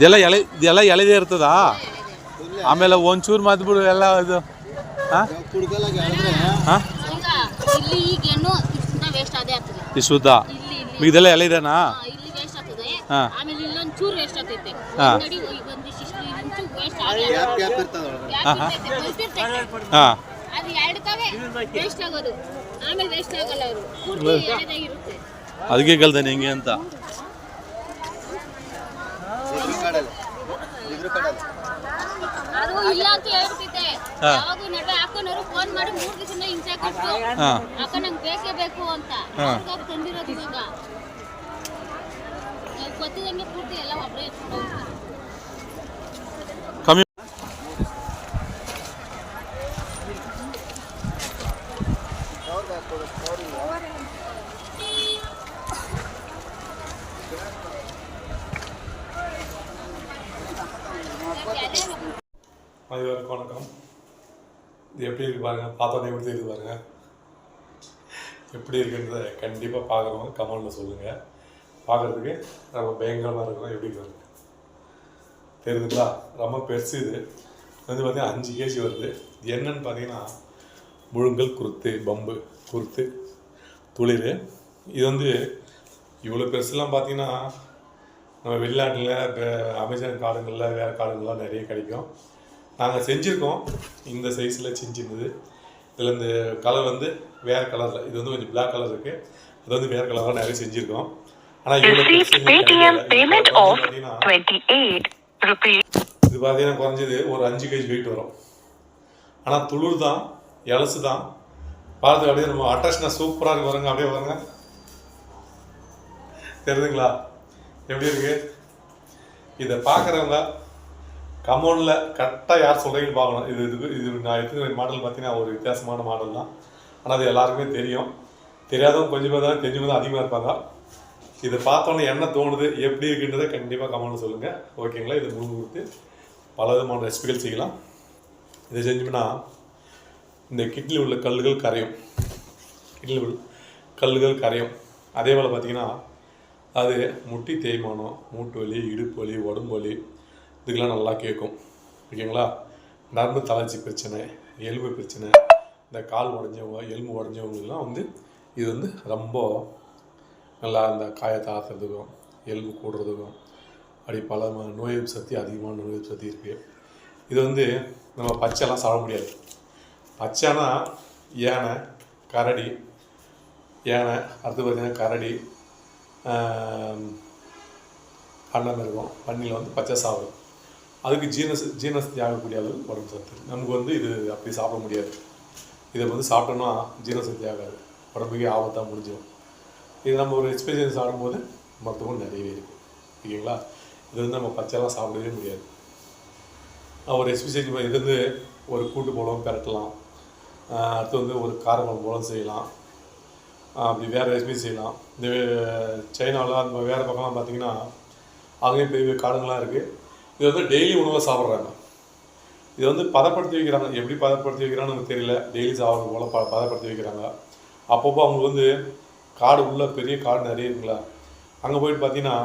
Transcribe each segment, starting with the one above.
ಇದೆಲ್ಲ ಎಳೆ ಇದೆಲ್ಲ ಎಳೆದೇ ಇರ್ತದಾ? ಆಮೇಲೆ ಒಂಚೂರು ಮದ್ಬಿಡು ಎಲ್ಲ ಇದು. ಶುದ್ಧ? ಇದೆಲ್ಲ ಎಳೆದೇನಾ ಅದಕ್ಕೆ ಕಲ್ತಾನೆ ಹೆಂಗೆ ಅಂತ. ಇಲ್ಲ ಅಂತ ಹೇಳ್ತಿದ್ದೆ ಹಾ. ಯಾವಾಗ ನಡುವೆ ಫೋನ್ ಮಾಡಿ ಮೂರ್ ದಿವಸ ಹಿಂಸೆ ಕೊಟ್ಟು ಹಾಂ. ಅಕ್ಕ ನಂಗೆ ಬೇಕೇ ಬೇಕು ಅಂತ. ಹಾ. ಅವ್ರಿಗಾಗಿ ತಂದಿರೋದು ಇವಾಗ. ಗೊತ್ತಿದಂಗೆ ಪೂರ್ತಿ ಎಲ್ಲ ಒಬ್ಬರೇ பார்த்தோன்னே எப்படி தெரியுது பாருங்க. எப்படி இருக்குன்றத கண்டிப்பாக பார்க்குறவங்க கமெண்ட்டில் சொல்லுங்கள் பார்க்குறதுக்கு ரொம்ப பயங்கரமாக இருக்கும் எப்படி இருக்கு தெரியுதுங்களா? ரொம்ப பெருசு இது. இது வந்து பார்த்திங்கன்னா அஞ்சு கேஜி வருது. என்னன்னு பார்த்தீங்கன்னா முழுங்கல் குருத்து பம்பு குருத்து துளிர். இது வந்து இவ்வளோ பெருசுலாம் பார்த்தீங்கன்னா நம்ம வெளிநாட்டில் இப்போ அமேசான் காடுங்களில் வேறு காடுங்கள்லாம் நிறைய கிடைக்கும். நாங்கள் செஞ்சுருக்கோம். இந்த சைஸில் செஞ்சிருந்தது. இதில் இந்த கலர் வந்து வேறு கலரில் இது வந்து கொஞ்சம் பிளாக் கலர் இருக்குது அது வந்து வேறு கலராக நிறைய செஞ்சுருக்கோம். ஆனால் இவ்வளோ Received Paytm payment of 28 rupees. இது பார்த்தீங்கன்னா குறைஞ்சது ஒரு அஞ்சு கேஜி வெயிட் வரும். ஆனால் துளிர் தான் எலசு தான். பார்த்து அப்படியே நம்ம அட்ராக்ஷனாக சூப்பராக இருக்கு பாருங்க. அப்படியே பாருங்க. தெரியுதுங்களா? எப்படி இருக்கு? இதை பார்க்குறவங்க கமௌண்டில் கரெக்டாக யார் சொல்கிறீங்கன்னு பார்க்கணும். இது இது இது நான் எடுத்துக்கிற மாடல் பார்த்தீங்கன்னா ஒரு வித்தியாசமான மாடல் தான். ஆனால் அது எல்லாருக்குமே தெரியும். தெரியாதவங்க கொஞ்சம் பேர் தான் தெரிஞ்சவங்க தான் அதிகமாக இருப்பாங்க. இதை பார்த்தோன்னே என்ன தோணுது எப்படி இருக்குன்றதை கண்டிப்பாக கமெண்ட்ல சொல்லுங்கள் ஓகேங்களா இது முன் கொடுத்து பல விதமான ரெசிபிகள் செய்யலாம். இதை செஞ்சோம்னா இந்த கிட்னியில் உள்ள கல்லுகள் கரையும். கிட்னியில் உள்ள கல்லுகள் கரையும். அதே போல் பார்த்தீங்கன்னா அது முட்டி தேய்மானம் மூட்டு வலி இடுப்பு வலி உடம்பு வலி இதுக்கெல்லாம் நல்லா கேட்கும். ஓகேங்களா? நரம்பு தளர்ச்சி பிரச்சனை எலும்பு பிரச்சனை இந்த கால் உடஞ்சவங்க எலும்பு உடஞ்சவங்களுக்குலாம் வந்து இது வந்து ரொம்ப நல்லா அந்த காயத்தை ஆற்றுறதுக்கும் எலும்பு கூடுறதுக்கும் அப்படி பல நோய் எதிர்ப்பு சக்தி அதிகமான நோய் எதிர்ப்பு சக்தி இருக்குது இது வந்து நம்ம பச்சைலாம் சாப்பிட முடியாது. பச்சைனா யானை கரடி யானை அடுத்து பார்த்திங்கன்னா கரடி அண்ணன் இருக்கும். பன்னியில் வந்து பச்சை சாப்பிடும். அதுக்கு ஜீனஸ் ஜீரணசக்தி ஆகக்கூடிய அளவுக்கு உடம்பு சத்து. நமக்கு வந்து இது அப்படி சாப்பிட முடியாது. இதை வந்து சாப்பிட்டோம்னா ஜீரணசக்தி ஆகாது. உடம்புக்கே ஆபத்தாக முடிஞ்சிடும் இது நம்ம ஒரு எக்ஸ்பீரியன்ஸ் ஆடும்போது மருத்துவம் நிறையவே இருக்குது ஓகேங்களா? இது வந்து நம்ம பச்சைலாம் சாப்பிடவே முடியாது. ஒரு எக்ஸ்பீரியன்ஸ் இது வந்து ஒரு கூட்டு போலவும் பெரட்டலாம். அடுத்து வந்து ஒரு காரக்குழம்பு போலம் செய்யலாம். அப்படி வேறு ரெசிபி செய்யலாம். இந்த சைனாவில் அந்த வேறு பக்கம்லாம் பார்த்தீங்கன்னா அங்கேயும் பெரிய பெரிய காடுங்கள்லாம் இருக்குது இது வந்து டெய்லி உணவை சாப்பிட்றாங்க. இது வந்து பதப்படுத்தி வைக்கிறாங்க. எப்படி பதப்படுத்தி வைக்கிறான்னு எனக்கு தெரியல. டெய்லி சாப்பிட்றது போல் ப பதப்படுத்தி வைக்கிறாங்க. அப்பப்போ அவங்களுக்கு வந்து காடு உள்ள பெரிய காடு நிறைய இருக்குங்களா அங்கே போயிட்டு பார்த்தீங்கன்னா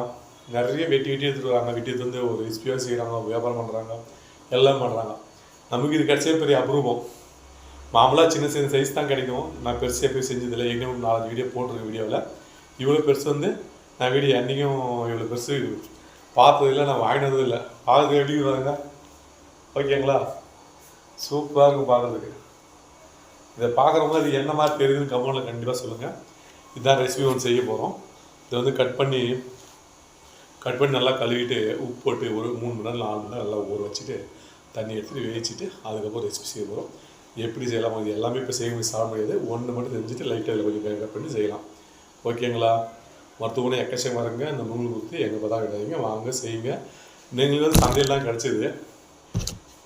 நிறைய வெட்டி வெட்டி எடுத்துட்டு வராங்க. வெட்டி எடுத்து வந்து ஒரு ரெசிபியாக செய்கிறாங்க வியாபாரம் பண்ணுறாங்க எல்லாம் பண்ணுறாங்க நமக்கு இது கிடைச்சே பெரிய அபூர்வம். மாமூலாக சின்ன சின்ன சைஸ் தான் கிடைக்கும். நான் பெருசாக போய் செஞ்சதில்லை. எங்கே நாலஞ்சு வீடியோ போட்டிருக்கேன் வீடியோவில் இவ்வளோ பெருசு வந்து நான் வீடியோ என்றைக்கும் இவ்வளோ பெருசு பார்த்ததில்லை நான் வாங்கினதும் இல்லை. பார்க்கறது எப்படி வருவாங்க ஓகேங்களா? சூப்பராக இருக்கும் பார்க்குறதுக்கு. இதை பார்க்குறவங்க இது என்ன மாதிரி தெரியுதுன்னு கமெண்ட்டில் கண்டிப்பாக சொல்லுங்கள் இதுதான் ரெசிபி ஒன்று செய்ய போகிறோம் இதை வந்து கட் பண்ணி கட் பண்ணி நல்லா கழுவிட்டு உப்பு போட்டு ஒரு மூணு மணி நேரம் நாலு மணி நேரம் நல்லா ஊற வச்சுட்டு தண்ணி எடுத்துகிட்டு வேவிச்சிட்டு அதுக்கப்புறம் ரெசிபி செய்ய போகிறோம் எப்படி செய்யலாம் இது எல்லாமே இப்போ செய்ய முடியும் சாப்பிட முடியாது. ஒன்று மட்டும் செஞ்சுட்டு லைட்டாக இதில் கொஞ்சம் கட் பண்ணி செய்யலாம். ஓகேங்களா? மருத்துவமனை எக்கச்சக்கமாக வரங்க இந்த நூல் கொடுத்து எங்கே பதா கிடையாதுங்க வாங்க செய்யுங்க. நீங்களும் வந்து சந்தையெல்லாம் கிடச்சிது.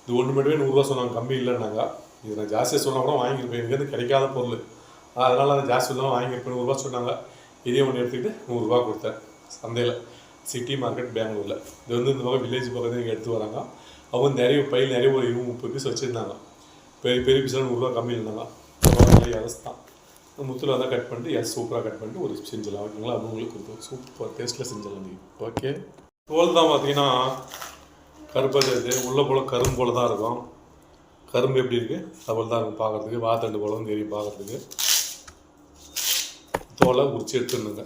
இது ஒன்று மட்டுமே நூறுரூவா சொன்னாங்க. கம்மி இல்லைன்னாங்க. இது நான் ஜாஸ்தியாக சொன்னால் கூட வாங்கியிருப்பேன். எங்கேருந்து கிடைக்காத பொருள். அதனால் நான் ஜாஸ்தி தான் வாங்கியிருப்பேன். நூறுரூவா சொன்னாங்க. இதே ஒன்று எடுத்துக்கிட்டு நூறுரூவா கொடுத்தேன். சந்தையில். சிட்டி மார்க்கெட் பெங்களூரில். இது வந்து இந்த பக்கம் வில்லேஜ் பக்கத்தில் இங்கே எடுத்து வராங்க. அவங்க நிறைய பையில் நிறைய ஒரு இருபது முப்பது பீஸ் வச்சுருந்தாங்க. பெரிய பெரிய பீஸ்லாம் நூறுரூவா கம்மி இருந்தாங்க எரஸ் தான் முத்தில் வந்தால் கட் பண்ணிட்டு எஸ் சூப்பராக கட் பண்ணிட்டு ஒரு செஞ்சிடலாம். ஓகேங்களா? அது உங்களுக்கு கொடுத்து சூப்பர் டேஸ்ட்டில் செஞ்சிடலாம் நீங்கள் ஓகே தோல் தான் பார்த்தீங்கன்னா கருப்பது இது உள்ள போல் கரும்பு போல் தான் இருக்கும். கரும்பு எப்படி இருக்குது அதுபோல் தான் இருக்கும் பார்க்குறதுக்கு. வாத்தண்டு போல தெரியும் பார்க்குறதுக்கு. தோலை உரிச்சு எடுத்துடணுங்க.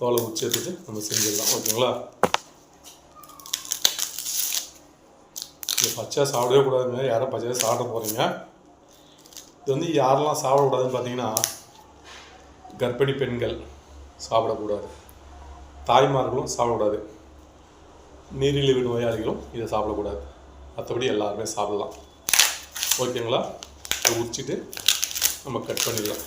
தோலை உரிச்சு எடுத்துட்டு நம்ம செஞ்சிடலாம். ஓகேங்களா? இது பச்சை சாப்பிடவே கூடாதுங்க. யாரும் பச்சையாக சாப்பிட போகிறீங்க இது வந்து யாரெல்லாம் சாப்பிடக்கூடாதுன்னு பார்த்தீங்கன்னா கர்ப்பிணி பெண்கள் சாப்பிடக்கூடாது. தாய்மார்களும் சாப்பிடக்கூடாது. நீரிழிவு நோயாளிகளும் இதை சாப்பிடக்கூடாது. மற்றபடி எல்லாருமே சாப்பிடலாம். ஓகேங்களா? இதை உரிச்சிட்டு நம்ம கட் பண்ணிடலாம்.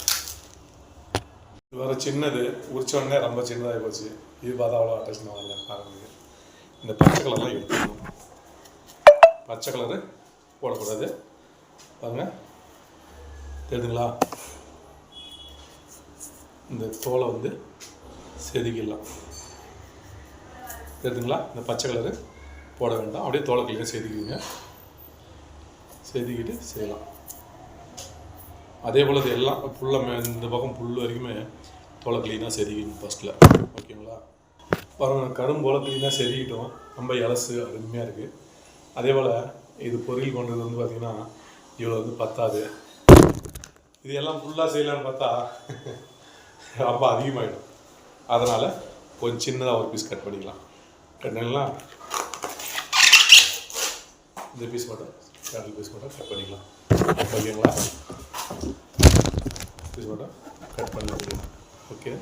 இது வேறு சின்னது. உரிச்சோடனே ரொம்ப சின்னதாகி போச்சு. இது பார்த்தா அவ்வளோ அட்டேஷன் ஆகல. பாருங்க. இந்த பச்சை கலர்லாம் எடுத்துக்கணும். பச்சை கலரு போடக்கூடாது. பாருங்கள் தெரியுதுங்களா இந்த தோலை வந்து செதுக்கிடலாம். தெரியுதுங்களா இந்த பச்சை கலரு போட வேண்டாம். அப்படியே தோலை கிளியாக செதுக்கிடுங்க. செதுக்கிட்டு செய்யலாம். அதே போல் இது எல்லாம் புல்லை இந்த பக்கம் புல் வரைக்குமே தோலை க்ளீனாக செதுக்கிடணும் ஃபஸ்ட்டில் ஓகேங்களா? பாருங்க கரும் போல் க்ளீனாக செதுக்கிட்டோம். ரொம்ப இலசு அருமையாக இருக்குது அதே போல் இது பொரியல் கொண்டது வந்து பார்த்திங்கன்னா இவ்வளோ வந்து பத்தாது. இது எல்லாம் ஃபுல்லாக செய்யலான்னு பார்த்தா ரொம்ப அதிகமாகிடும் அதனால் கொஞ்சம் சின்னதாக ஒரு பீஸ் கட் பண்ணிக்கலாம். கட் இந்த பீஸ் மட்டும் கேரல் பீஸ் மட்டும் கட் பண்ணிக்கலாம். ஓகேங்களா பீஸ் மட்டும் கட் பண்ணி ஓகே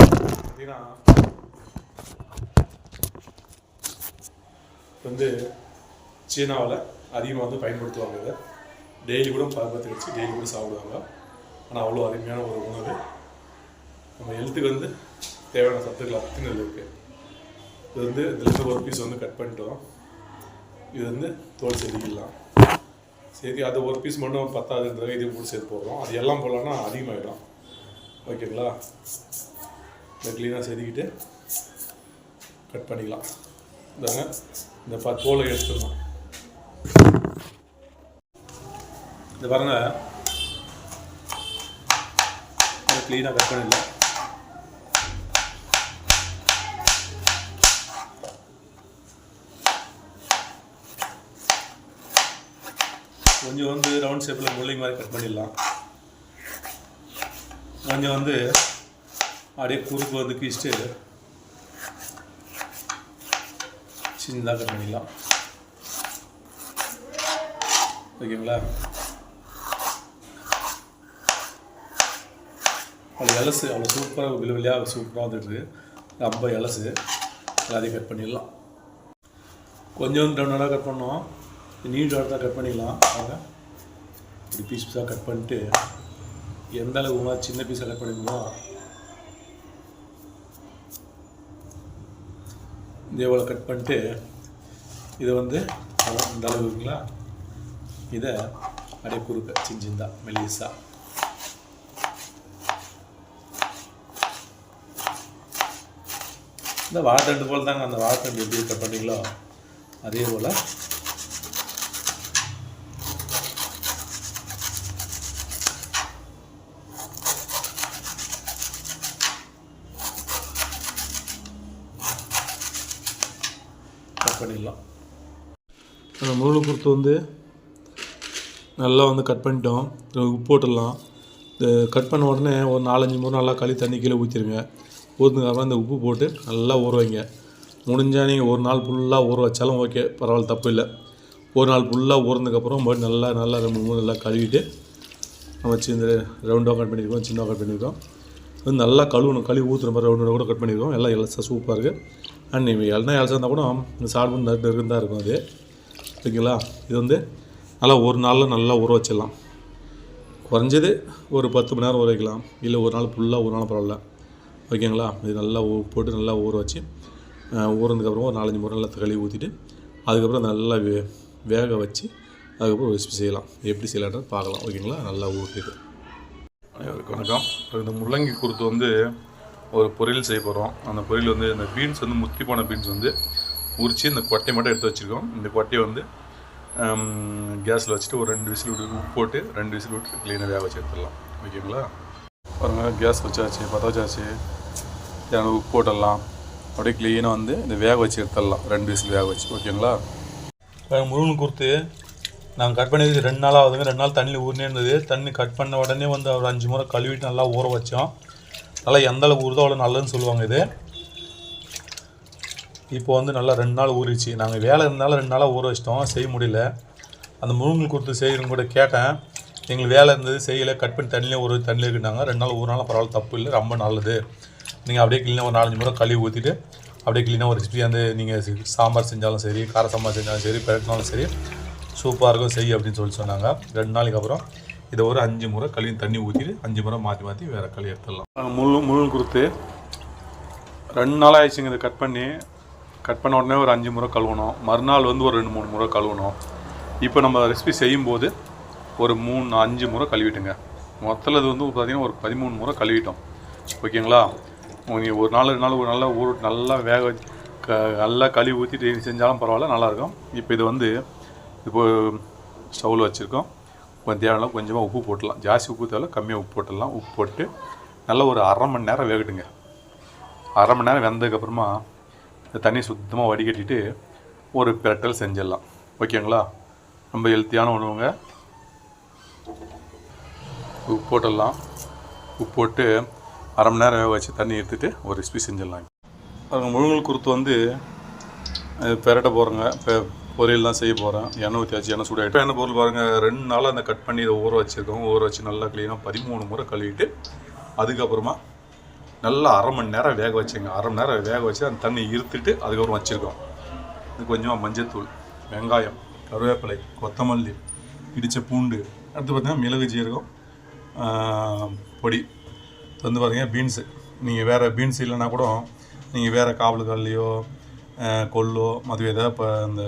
பார்த்தீங்கன்னா வந்து சீனாவில் அதிகமாக வந்து பயன்படுத்துவாங்க இதை. டெய்லி கூட பருவத்தை வச்சு டெய்லி கூட சாப்பிடுவாங்க. ஆனால் அவ்வளோ அருமையான ஒரு உணவு. நம்ம ஹெல்த்துக்கு வந்து தேவையான சத்துக்கள் அத்தனை இருக்குது இது வந்து இதில் ஒரு பீஸ் வந்து கட் பண்ணிட்டோம். இது வந்து தோல் செதுக்கிடலாம். சரி அது ஒரு பீஸ் மட்டும் பத்தாதுன்றது இதையும் போட்டு சேர்த்து போடுறோம். அது எல்லாம் போடலான்னா அதிகமாகிடும் ஓகேங்களா? இந்த க்ளீனாக செதுக்கிட்டு கட் பண்ணிக்கலாம். இதாங்க இந்த ப தோலை எடுத்துடணும். இந்த பாருங்கள் க்ளீனாக கட் பண்ணிடலாம் கொஞ்சம் வந்து ரவுண்ட் ஷேப்பில் முள்ளிங் மாதிரி கட் பண்ணிடலாம். கொஞ்சம் வந்து அப்படியே குறுக்கு வந்து கிழிச்சிட்டு சின்னதாக கட் பண்ணிடலாம். ஓகேங்களா? அது எலசு அவ்வளோ சூப்பராக விழு சூப்பராக இருக்குது ரொம்ப எலசு எல்லாத்தையும் கட் பண்ணிடலாம். கொஞ்சம் ரவுண்டாக கட் பண்ணோம். நீட் ரவுண்டாக கட் பண்ணிடலாம். வாங்க இப்படி பீஸ் பீஸாக கட் பண்ணிட்டு எந்த அளவு சின்ன பீஸாக கட் பண்ணிக்கணும் இதே கட் பண்ணிட்டு இதை வந்து இந்த அளவுங்களா இதை அப்படியே குறுக்க சின்ன சின்னதா மெலிசா இந்த வாழைத்தண்டு போல் தாங்க அந்த வாழைத்தண்டு எப்படி கட் பண்ணீங்களோ அதே போல். கட் பண்ணிடலாம். அந்த முருளை பொறுத்து வந்து நல்லா வந்து கட் பண்ணிட்டோம். உப்பு போட்டுடலாம். கட் பண்ண உடனே ஒரு நாலஞ்சு மூணு நல்லா களி தண்ணி கீழே ஊற்றிடுங்க ஊற்றுனதுக்கப்புறம் இந்த உப்பு போட்டு நல்லா ஊற வைங்க. முடிஞ்சால் நீங்கள் ஒரு நாள் ஃபுல்லாக ஊற வச்சாலும் ஓகே பரவாயில்ல தப்பு இல்லை. ஒரு நாள் ஃபுல்லாக ஊறினதுக்கப்புறம் மறுபடியும் நல்லா நல்லா ரெண்டு மூணு நல்லா கழுவிட்டு நம்ம சின்ன ரவுண்டாக கட் பண்ணியிருக்கோம் சின்ன கட் பண்ணியிருக்கோம். இது நல்லா கழுவணும் கழுவி ஊற்றுற மாதிரி ரவுண்டாக கூட கட் பண்ணியிருக்கோம். எல்லாம் எல்லாம் சூப்பராக இருக்குது அண்ட் நீங்கள் எல்லாம் இலசா இருந்தால் கூட இந்த நட்டு நறுக்கு தான் இருக்கும் அது. ஓகேங்களா இது வந்து நல்லா ஒரு நாளில் நல்லா ஊற வச்சிடலாம். குறைஞ்சது ஒரு பத்து மணி நேரம் ஊற வைக்கலாம். இல்லை ஒரு நாள் ஃபுல்லாக ஒரு நாள் பரவாயில்ல. ஓகேங்களா? இது நல்லா ஊ போட்டு நல்லா ஊற வச்சு அஹ், ஊறினதுக்கப்புறம் ஒரு நாலஞ்சு முறை நல்லா கழுவி ஊற்றிட்டு அதுக்கப்புறம் நல்லா வே வேக வச்சு அதுக்கப்புறம் ரெசிபி செய்யலாம். எப்படி செய்யலான்றது பார்க்கலாம். ஓகேங்களா? நல்லா ஊற்றிட்டு அனைவருக்கும் வணக்கம். இந்த முள்ளங்கி குருத்து வந்து ஒரு பொரியல் செய்ய போகிறோம் அந்த பொரியல் வந்து இந்த பீன்ஸ் வந்து முத்தி போன பீன்ஸ் வந்து உரித்து இந்த கொட்டையை மட்டும் எடுத்து வச்சுருக்கோம். இந்த கொட்டையை வந்து கேஸில் வச்சுட்டு ஒரு ரெண்டு விசில் விட்டு உப்பு போட்டு ரெண்டு விசில் விட்டு க்ளீனாக வேக வச்சு எடுத்துடலாம். ஓகேங்களா? பாருங்கள் கேஸ் வச்சாச்சு பற்ற வச்சாச்சு. தேவையான உப்பு போட்டுடலாம். அப்படியே க்ளீனாக வந்து இந்த வேக வச்சு எடுத்துடலாம். ரெண்டு விசில் வேக வச்சு ஓகேங்களா? முருகன் கொடுத்து நாங்கள் கட் பண்ணி ரெண்டு நாள் ஆகுதுங்க. ரெண்டு நாள் தண்ணியில் ஊறினே இருந்தது. தண்ணி கட் பண்ண உடனே வந்து ஒரு அஞ்சு முறை கழுவிட்டு நல்லா ஊற வச்சோம். நல்லா எந்த அளவுக்கு ஊறுதோ அவ்வளோ நல்லதுன்னு சொல்லுவாங்க இது. இப்போ வந்து நல்லா ரெண்டு நாள் ஊறிச்சு நாங்கள் வேலை இருந்தாலும் ரெண்டு நாளாக ஊற வச்சிட்டோம். செய்ய முடியல. அந்த முருங்கல் கொடுத்து செய்கிறவங்க கூட கேட்டேன். எங்களுக்கு வேலை இருந்தது செய்யலை. கட் பண்ணி தண்ணியிலே ஒரு தண்ணியில் இருக்குனாங்க. ரெண்டு நாள் ஒரு நாள் பரவாயில்ல தப்பு இல்லை. ரொம்ப நல்லது. நீங்கள் அப்படியே க்ளீனாக ஒரு நாலஞ்சு முறை கழுவி ஊற்றிட்டு அப்படியே க்ளீனாக ஒரு ரெசிபி வந்து நீங்கள் சாம்பார் செஞ்சாலும் சரி கார சாம்பார் செஞ்சாலும் சரி பெரட்டினாலும் சரி சூப்பராக இருக்கும் செய் அப்படின்னு சொல்லி சொன்னாங்க. ரெண்டு நாளைக்கு அப்புறம் இதை ஒரு அஞ்சு முறை கழுவி தண்ணி ஊற்றிட்டு அஞ்சு முறை மாற்றி மாற்றி வேறு களி எடுத்துடலாம். முள் முள் கொடுத்து ரெண்டு நாள் ஆயிடுச்சுங்க இதை கட் பண்ணி. கட் பண்ண உடனே ஒரு அஞ்சு முறை கழுவணும். மறுநாள் வந்து ஒரு ரெண்டு மூணு முறை கழுவணும். இப்போ நம்ம ரெசிபி செய்யும்போது ஒரு மூணு அஞ்சு முறை கழுவிட்டுங்க. மொத்தத்தில் இது வந்து பார்த்திங்கன்னா ஒரு பதிமூணு முறை கழுவிட்டோம். ஓகேங்களா? நீங்கள் ஒரு நாள் ரெண்டு நாள் ஒரு நல்லா ஊற நல்லா வேக வச்சு க நல்லா கழுவி ஊற்றிட்டு செஞ்சாலும் பரவாயில்ல நல்லாயிருக்கும். இப்போ இது வந்து இப்போ ஸ்டவ்வில் வச்சுருக்கோம். கொஞ்சம் தேவையான கொஞ்சமாக உப்பு போட்டலாம் ஜாஸ்தி உப்பு தேவை கம்மியாக உப்பு போட்டுடலாம். உப்பு போட்டு நல்லா ஒரு அரை மணி நேரம் வேகட்டுங்க. அரை மணி நேரம் வெந்ததுக்கப்புறமா இந்த தண்ணி சுத்தமாக வடிகட்டிட்டு ஒரு பிரட்டல் செஞ்சிடலாம். ஓகேங்களா? ரொம்ப ஹெல்த்தியான உணவுங்க. உப்பு போட்டுடலாம். உப்பு போட்டு அரை மணி நேரம் வேக வச்சு தண்ணி எடுத்துட்டு ஒரு ரெசிபி செஞ்சிடலாம். அப்புறம் முழுங்கல் குருத்து வந்து அது பெரட்ட போகிறேங்க இப்போ பொரியல் தான் செய்ய போகிறேன் எண்ணெய் ஊற்றி வச்சு எண்ணெய் சூடாகிட்டு எண்ணெய் பொருள் பாருங்கள் ரெண்டு நாளாக அந்த கட் பண்ணி இதை ஊற வச்சுருக்கோம். ஊற வச்சு நல்லா க்ளீனாக பதிமூணு முறை கழுவிட்டு அதுக்கப்புறமா நல்லா அரை மணி நேரம் வேக வச்சுங்க. அரை மணி நேரம் வேக வச்சு அந்த தண்ணி இருத்துட்டு அதுக்கப்புறம் வச்சுருக்கோம். இது கொஞ்சமாக மஞ்சத்தூள் வெங்காயம் கருவேப்பிலை கொத்தமல்லி இடித்த பூண்டு அடுத்து பார்த்தீங்கன்னா மிளகு ஜீரகம் பொடி. வந்து பார்த்திங்கன்னா பீன்ஸு நீங்கள் வேறு பீன்ஸ் இல்லைன்னா கூட நீங்கள் வேறு காவலுக்கல்லையோ கொல்லோ மதுவை ஏதாவது இப்போ இந்த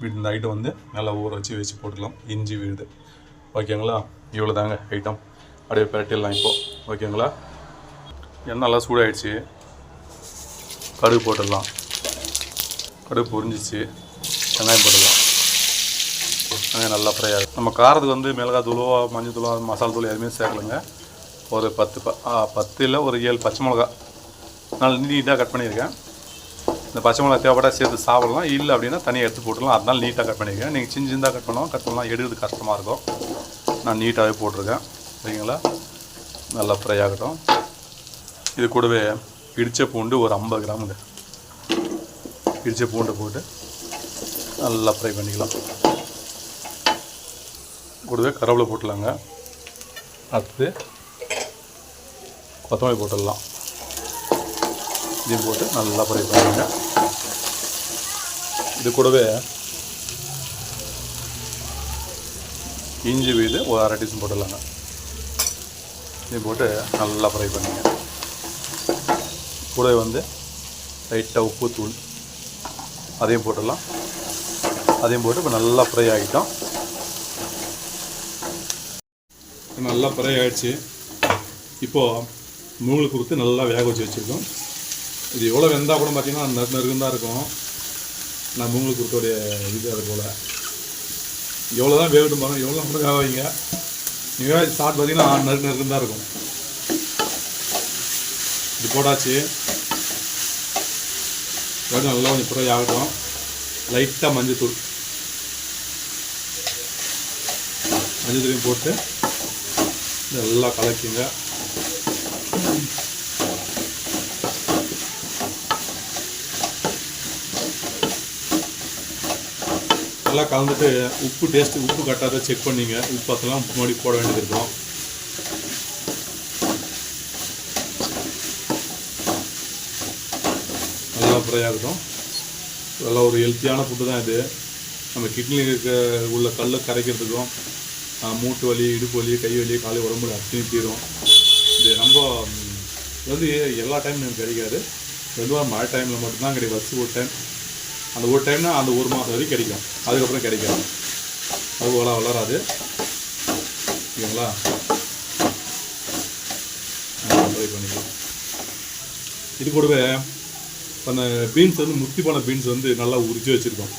வீட்டு இந்த ஐட்டம் வந்து நல்லா ஊற வச்சு வச்சு போட்டுக்கலாம். இஞ்சி விழுது. ஓகேங்களா? இவ்வளோ தாங்க ஐட்டம் அப்படியே பிரட்டிடலாம் இப்போது ஓகேங்களா? எண்ணெய் நல்லா சூடாயிடுச்சு. கடுகு போட்டுடலாம். கடுகு பொரிஞ்சிச்சு. வெங்காயம் போட்டுடலாம். நல்லா ஃப்ரை ஆகும் நம்ம காரத்துக்கு வந்து மிளகாய் தூளோ மஞ்சள் தூளோ மசாலா தூள் எதுவுமே சேர்க்கலைங்க. ஒரு பத்து ப பத்தில் ஒரு ஏழு பச்சை மிளகா நல்லா நீட்டாக கட் பண்ணியிருக்கேன். இந்த பச்சை மிளகா தேவைப்பட்டா சேர்த்து சாப்பிடலாம். இல்லை அப்படின்னா தனியாக எடுத்து போட்டுடலாம். அதனால் நீட்டாக கட் பண்ணியிருக்கேன். நீங்கள் சின்ன சின்னதாக கட் பண்ணலாம். கட் பண்ணலாம். எடுக்கிறது கஷ்டமாக இருக்கும். நான் நீட்டாகவே போட்டிருக்கேன். சரிங்களா? நல்லா ஃப்ரை ஆகட்டும். இது கூடவே இடித்த பூண்டு ஒரு ஐம்பது கிராமுங்க. இடித்த பூண்டை போட்டு நல்லா ஃப்ரை பண்ணிக்கலாம். கூடவே கருவேப்பிலை போட்டுலாங்க அடுத்து கொத்தமல்லி போட்டுடலாம். இதையும் போட்டு நல்லா ஃப்ரை பண்ணுங்க. இது கூடவே இஞ்சி வீடு ஒரு அரை டீஸ்பூன் போட்டுடலாங்க. இதையும் போட்டு நல்லா ஃப்ரை பண்ணுங்க. கூடவே வந்து லைட்டாக உப்பு தூள் அதையும் போட்டுடலாம். அதையும் போட்டு இப்போ நல்லா ஃப்ரை ஆகிட்டோம். நல்லா ஃப்ரை ஆயிடுச்சு இப்போது மூளை கொடுத்து நல்லா வேக வச்சு வச்சுருக்கோம். இது எவ்வளோ வெந்தால் கூட பார்த்திங்கன்னா நறு நறுக்குன்னு தான் இருக்கும். நான் மூங்களுக்கு கொடுத்தோடைய இது அது போல். எவ்வளோ தான் வேகட்டும் பாருங்கள் எவ்வளோ கூட வேக வைங்க. நீங்கள் ஸ்டார்ட் பார்த்தீங்கன்னா நறு நறுக்குன்னு தான் இருக்கும். இது போட்டாச்சு. வேணும் நல்லா கொஞ்சம் ஃப்ரை ஆகட்டும். லைட்டாக மஞ்சத்தூள். மஞ்சத்தூளையும் போட்டு நல்லா கலக்கிங்க. நல்லா கலந்துட்டு உப்பு டேஸ்ட்டு உப்பு கட்டாத செக் பண்ணிங்க. உப்பு அதெல்லாம் முன்னாடி போட வேண்டியது இருக்கும். நல்லா ஃப்ரை இருக்கும். நல்லா ஒரு ஹெல்த்தியான ஃபுட்டு தான் இது. நம்ம கிட்னியில் இருக்க உள்ள கல்லை கரைக்கிறதுக்கும் மூட்டு வலி இடுப்பு வலி கை வலி காலை உடம்புல வலி அத்தனையும் தீரும் இது ரொம்ப இது வந்து எல்லா டைம் எனக்கு கிடைக்காது. பொதுவாக மழை டைமில் மட்டும்தான் கிடைக்கும் ஃபஸ்ட்டு ஒரு டைம் அந்த ஒரு டைம்னா அந்த ஒரு மாதம் வரைக்கும் கிடைக்கும். அதுக்கப்புறம் கிடைக்காது. அது வள வளராது. ஓகேங்களா ட்ரை பண்ணிக்கலாம். இது கூடவே அந்த பீன்ஸ் வந்து முத்தி போன பீன்ஸ் வந்து நல்லா உரிச்சு வச்சுருக்கோம்.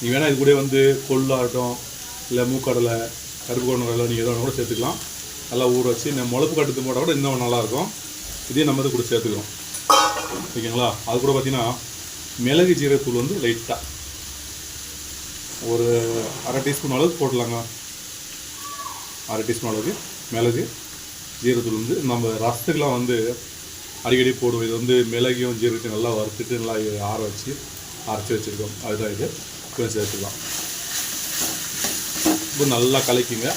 நீங்கள் வேணால் இது கூட வந்து கொள்ளாட்டம் இல்லை மூக்கடலை கருப்பு கொண்டை நீங்கள் எதோ கூட சேர்த்துக்கலாம். நல்லா ஊற வச்சு இந்த முளப்பு கட்டுத்து போட்டால் கூட இன்னும் நல்லாயிருக்கும். இதையும் நம்ம இது கூட சேர்த்துக்கிறோம் ஓகேங்களா? அது கூட பார்த்தீங்கன்னா மிளகு ஜீரகத்தூள் வந்து லைட்டாக ஒரு அரை டீஸ்பூன் அளவுக்கு போடலாங்க அரை டீஸ்பூன் அளவுக்கு மிளகு ஜீரகத்தூள் வந்து நம்ம ரசத்துக்கெலாம் வந்து அடிக்கடி போடுவோம். இது வந்து மிளகையும் ஜீரகத்தையும் நல்லா வறுத்துட்டு நல்லா ஆற வச்சு அரைச்சி வச்சுருக்கோம். அதுதான் இது. கொஞ்சம் சேர்த்துக்கலாம். இப்போ நல்லா கலக்கிங்க.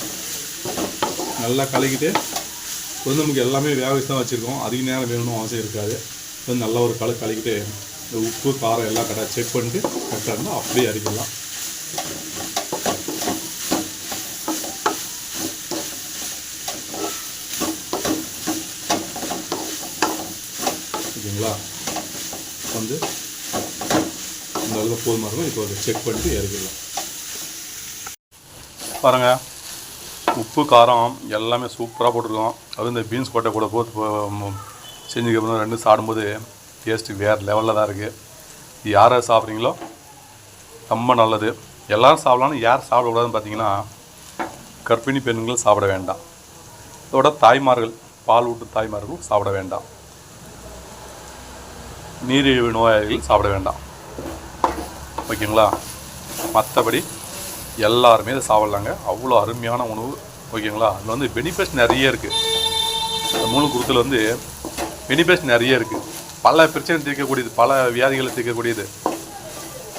நல்லா கலக்கிட்டு வந்து நமக்கு எல்லாமே வேக வச்சு தான் வச்சுருக்கோம். அதிக நேரம் வேணும்னு அவசியம் இருக்காது. வந்து நல்லா ஒரு கலக்கு கலக்கிட்டு இந்த உப்பு காரம் எல்லாம் கரெக்டாக செக் பண்ணிட்டு கரெக்டாக இருந்தால் அப்படியே அரைக்கலாம் ஓகேங்களா? வந்து நல்ல போதுமாக இருக்கும் இப்போ செக் பண்ணிட்டு இறக்கிடலாம். பாருங்க. உப்பு காரம் எல்லாமே சூப்பராக போட்டிருக்கோம். அதுவும் இந்த பீன்ஸ் கொட்டை கூட போட்டு செஞ்சுக்கணும் ரெண்டும் சாப்பிடும்போது டேஸ்ட்டு வேறு லெவலில் தான் இருக்குது யாரை சாப்பிட்றீங்களோ ரொம்ப நல்லது. எல்லோரும் சாப்பிட்லான்னு யார் சாப்பிடக்கூடாதுன்னு பார்த்தீங்கன்னா கர்ப்பிணி பெண்கள் சாப்பிட வேண்டாம். இதோட தாய்மார்கள் பால் ஊட்டு தாய்மார்களும் சாப்பிட வேண்டாம். நீரிழிவு நோயாளிகள் சாப்பிட வேண்டாம். ஓகேங்களா? மற்றபடி எல்லாருமே இதை சாப்பிட்லாங்க. அவ்வளோ அருமையான உணவு. ஓகேங்களா? அதில் வந்து பெனிஃபிட்ஸ் நிறைய இருக்குது இந்த மூணு குருத்தில் வந்து பெனிஃபிட்ஸ் நிறைய இருக்குது பல பிரச்சனை தீர்க்கக்கூடியது பல வியாதிகளை தீர்க்கக்கூடியது.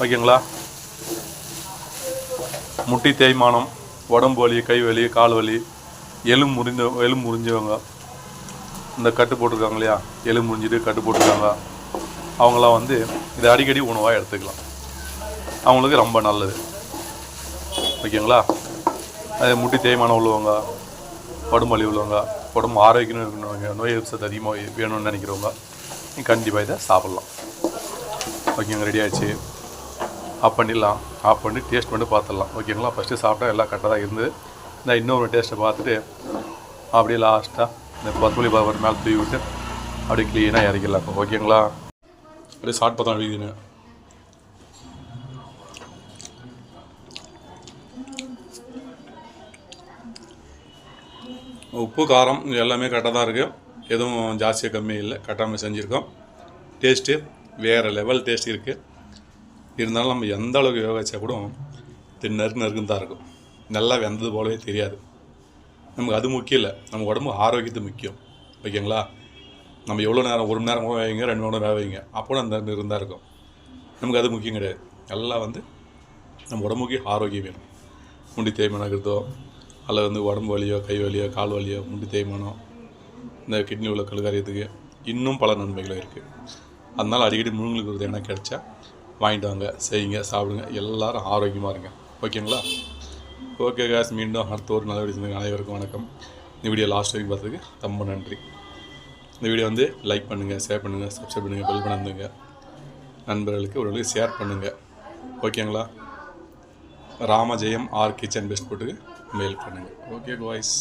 ஓகேங்களா? முட்டி தேய்மானம் உடம்பு வலி கை வலி கால் வலி எலும்பு முறிஞ்ச எலும்பு முறிஞ்சவங்க. இந்த கட்டு போட்டிருக்காங்க இல்லையா? எலும்பு முறிஞ்சிட்டு கட்டு போட்டிருக்காங்க. அவங்களாம் வந்து இதை அடிக்கடி உணவாக எடுத்துக்கலாம். அவங்களுக்கு ரொம்ப நல்லது. ஓகேங்களா? அது முட்டி தேய்மானம் உள்ளவங்க உடம்பு வலி உள்ளவங்க உடம்பு ஆரோக்கியம் இருக்கணுங்க நோய் எதிர்ப்பு அதிகமாக வேணும்னு நினைக்கிறவங்க நீ கண்டிப்பாக இதை சாப்பிட்லாம். ஓகேங்க ரெடி ஆயிடுச்சு. ஆஃப் பண்ணிடலாம். ஆஃப் பண்ணி டேஸ்ட் பண்ணி பார்த்துடலாம். ஓகேங்களா? ஃபஸ்ட்டு சாப்பிட்டா எல்லாம் கரெக்டாக தான் இருந்தது. நான் இன்னொரு டேஸ்ட்டை பார்த்துட்டு அப்படியே லாஸ்ட்டாக இந்த கொத்தமல்லி பாபர் மேலே தூவி விட்டு அப்படியே க்ளீனாக இறக்கிடலாம். ஓகேங்களா? அப்படியே சாப்பிட்டு பார்த்தா எழுதினேன் உப்பு காரம் இது எல்லாமே கரெக்டாக தான் இருக்குது எதுவும் ஜாஸ்தியாக கம்மி இல்லை. கரெக்டாக செஞ்சுருக்கோம். டேஸ்ட்டு வேறு லெவல் டேஸ்ட் இருக்குது இருந்தாலும் நம்ம எந்த அளவுக்கு வேக வச்சா கூட இது நறுக்கு நறுக்குன்னு தான் இருக்கும். நல்லா வெந்தது போலவே தெரியாது. நமக்கு அது முக்கியம் இல்லை. நம்ம உடம்பு ஆரோக்கியத்து முக்கியம். ஓகேங்களா? நம்ம எவ்வளோ நேரம் ஒரு மணி நேரம் வேக வைங்க ரெண்டு மணி நேரம் வேக வைங்க. அப்போ அந்த இருந்தால் இருக்கும். நமக்கு அது முக்கியம் கிடையாது. எல்லாம் வந்து நம்ம உடம்புக்கு ஆரோக்கியம் வேணும். முண்டி தேய்மனாக இருக்கிறதோ அல்லது வந்து உடம்பு வலியோ கை வலியோ கால் வலியோ முண்டி தேய்மானம் இந்த கிட்னி உள்ள கழுகாரியத்துக்கு இன்னும் பல நன்மைகள் இருக்குது அதனால் அடிக்கடி முருங்களுக்கு ஒரு எண்ணெய் கிடைச்சா வாங்கிட்டு வாங்க செய்யுங்க சாப்பிடுங்க எல்லோரும் ஆரோக்கியமாக இருங்க. ஓகேங்களா? ஓகே காஸ் மீண்டும் அடுத்த ஒரு நல்ல வீடியோ அனைவருக்கும் வணக்கம். இந்த வீடியோ லாஸ்ட் வரைக்கும் பார்த்ததுக்கு ரொம்ப நன்றி. இந்த வீடியோ வந்து லைக் பண்ணுங்கள் ஷேர் பண்ணுங்கள் சப்ஸ்கிரைப் பண்ணுங்கள் பெல் பண்ணுங்க நண்பர்களுக்கு ஒரு ஷேர் பண்ணுங்கள் ஓகேங்களா ராமஜெயம் ஆர் கிச்சன் பெஸ்ட் போட்டுக்கு மெயில் பண்ணுங்கள் ஓகே பாய்ஸ்